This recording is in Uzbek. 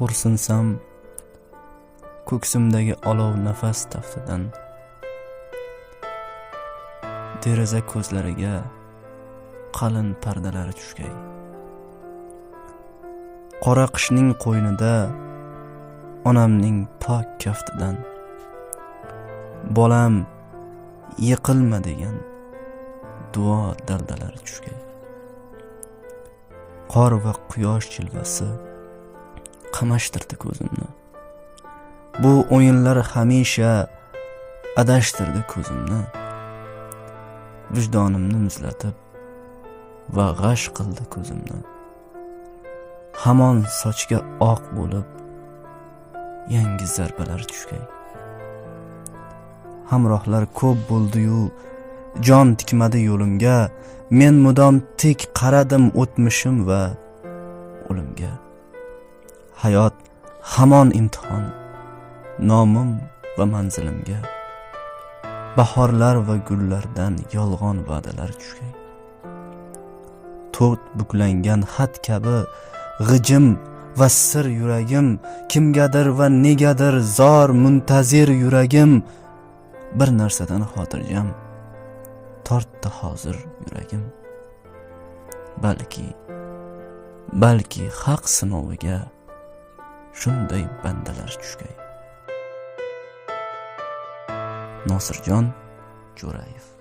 xo'rsinsam ko'ksimdagi olov nafas taftidan deraza ko'zlariga qalin pardalari tushgay. Qora qishning qo'ynida onamning pok kaftidan bolam yiqilma degan duo daldalari tushgay. Qor va quyosh jilvasi qamashtirdi ko'zimni bu o'yinlar hamisha adashtirdi ko'zimni vijdonimni muzlatib va g'ash qildi ko'zimni hamon sochga oq bo'lib yangi zarbalar tushgay hamrohlar ko'p bo'ldiyu jon tikmadi yo'limga. Men mudom tik qaradim o'tmishim va o'limga. Hayot hamon imtihon nomim va manzilimga bahorlar va gullardan yolg'on va'dalar tushgan. To'rt buklangan xat kabi g'ijim va sir yuragim kimgadir va negadir zor muntazir yuragim bir narsadan xotirjam tortdi hozir yuragim. Balki balki haq sinoviga shunday bandalar tushgay nosirjon jo'rayev.